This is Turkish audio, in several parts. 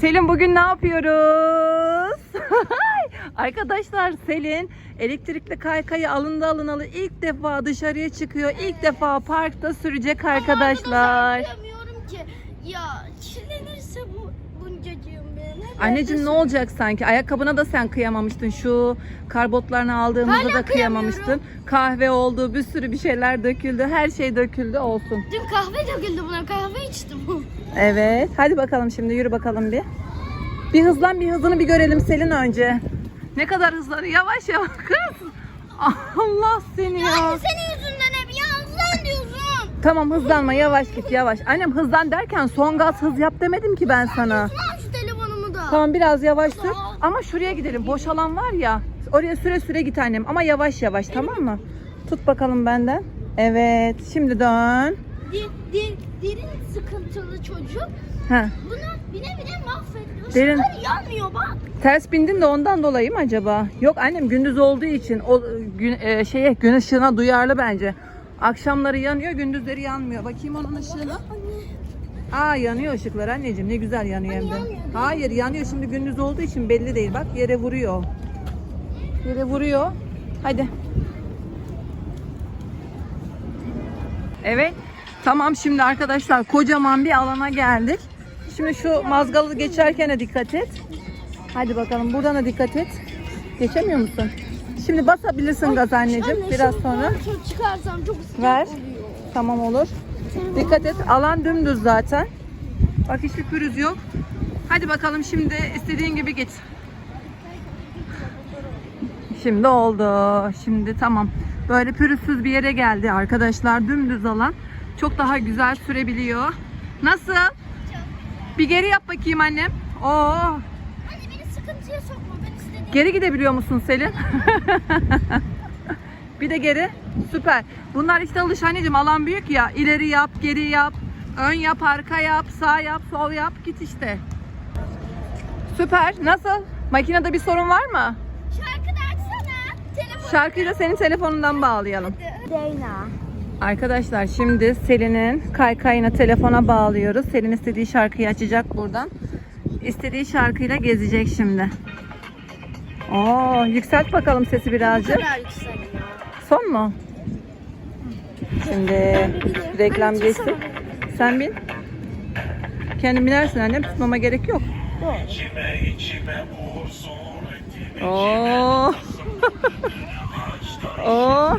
Selin bugün ne yapıyoruz? Arkadaşlar Selin elektrikli kaykayı alındı alınalı ilk defa dışarıya çıkıyor. İlk defa parkta sürecek arkadaşlar. Yapamıyorum ki. Ya Anneciğim ne olacak sanki? Ayakkabına da sen kıyamamıştın. Şu karbotlarını aldığımızda Hala da kıyamamıştın. kıyamıyorum. Kahve oldu, bir sürü bir şeyler döküldü. Her şey döküldü olsun. Dün kahve döküldü buna kahve içtim. Evet. Hadi bakalım şimdi yürü bakalım bir. Bir hızlan bir hızını bir görelim Selin önce. Ne kadar hızları? Yavaş yavaş kız. Allah seni ya. Anne senin yüzünden hep yalnızlan diyorsun. Tamam hızlanma yavaş git yavaş. Annem hızlan derken son gaz hız yap demedim ki ben sana. Da. Tamam biraz yavaş sür. Ama şuraya gidelim. Boş alan var ya. Oraya süre süre git annem. Ama yavaş yavaş tamam mı? Tut bakalım benden. Evet. Şimdi dön. Di, di, derin sıkıntılı çocuk. Heh. Bunu bine bine mahvetti. Derin- yanmıyor bak. Ters bindin de ondan dolayı mı acaba? Yok annem gündüz olduğu için o gün e, şeye gün ışığına duyarlı bence. Akşamları yanıyor, gündüzleri yanmıyor. Bakayım onun ışığına. Aa yanıyor ışıklar anneciğim. Ne güzel yanıyor hem de. Hayır yanıyor. Şimdi gündüz olduğu için belli değil. Bak yere vuruyor. Yere vuruyor. Hadi. Evet. Tamam şimdi arkadaşlar kocaman bir alana geldik. Şimdi şu mazgalı geçerken de dikkat et. Hadi bakalım buradan da dikkat et. Geçemiyor musun? Şimdi basabilirsin gaz anneciğim Anne, biraz sonra. çıkarsam çok sıcak Ver. oluyor. Tamam olur. Dikkat et. Alan dümdüz zaten. Bak hiçbir pürüz yok. Hadi bakalım şimdi istediğin gibi git. Şimdi oldu. Şimdi tamam. Böyle pürüzsüz bir yere geldi arkadaşlar. Dümdüz alan. Çok daha güzel sürebiliyor. Nasıl? Bir geri yap bakayım annem. Oo. Anne beni sıkıntıya sokma ben istediğim. Geri gidebiliyor musun Selin? bir de geri. Süper. Bunlar işte alış anneciğim alan büyük ya. İleri yap, geri yap. Ön yap, arka yap, sağ yap, sol yap. Git işte. Süper. Nasıl? Makinede bir sorun var mı? Şarkı da açsana. Telefon. Şarkıyı da senin telefonundan bağlayalım. Zeyna. Arkadaşlar şimdi Selin'in kaykayını telefona bağlıyoruz. Selin istediği şarkıyı açacak buradan. İstediği şarkıyla gezecek şimdi. Oo, yükselt bakalım sesi birazcık. kadar yükseliyor. Son mu? Şimdi reklam geçti. Sen bin. Kendin binersin annem. Tutmama gerek yok. Oo. Oo.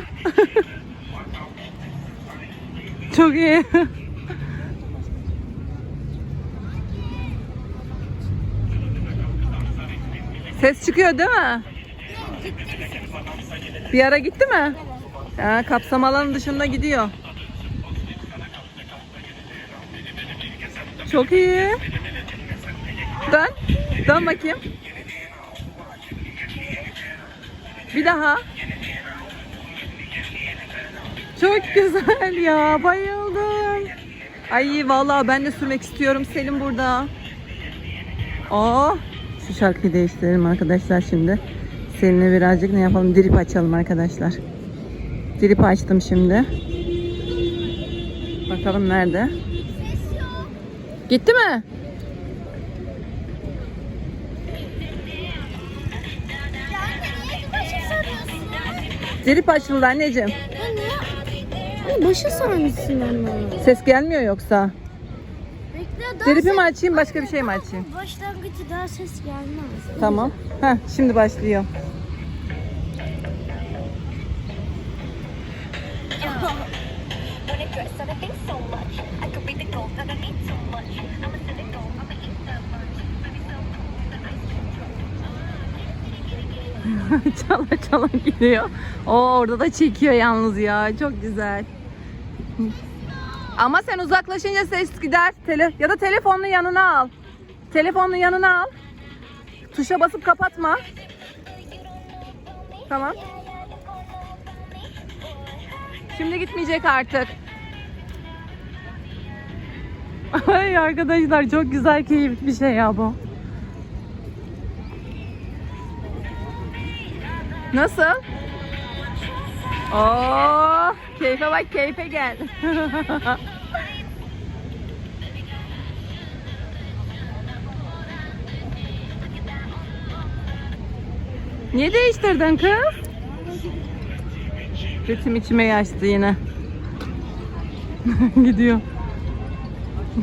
Çok iyi. Ses çıkıyor değil mi? Bir ara gitti mi? Ha, kapsam alanı dışında gidiyor. Çok iyi. Dön. Dön bakayım. Bir daha. Çok güzel ya. Bayıldım. Ay vallahi ben de sürmek istiyorum Selim burada. Aa, şu şarkıyı değiştirelim arkadaşlar şimdi. Seninle birazcık ne yapalım? Drip açalım arkadaşlar. Drip açtım şimdi. Bakalım nerede? Gitti mi? Anne? Drip açıldı anneciğim. Ya niye? Anne başı sarmışsın ama. Ses gelmiyor yoksa. Drip'i mi açayım başka bir şey mi açayım? Başlangıcı daha ses gelmez. Tamam. Heh, şimdi başlıyor. Çala çala gidiyor. O orada da çekiyor yalnız ya. Çok güzel. Ama sen uzaklaşınca ses gider. Tele ya da telefonunu yanına al. Telefonunu yanına al. Tuşa basıp kapatma. Tamam. Şimdi gitmeyecek artık. Ay arkadaşlar çok güzel keyifli bir şey ya bu. Nasıl? Oh, keyfe bak keyfe gel. Niye değiştirdin kız? Götüm içime yaştı yine. Gidiyor.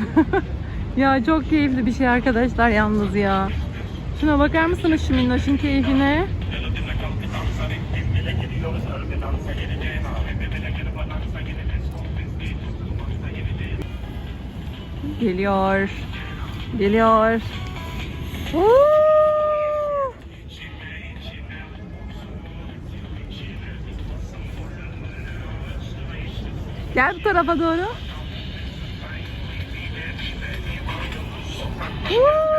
ya çok keyifli bir şey arkadaşlar yalnız ya. Şuna bakar mısınız şu minnoşun keyfine? Geliyor. Geliyor. Woo! Gel bu tarafa doğru. Woo!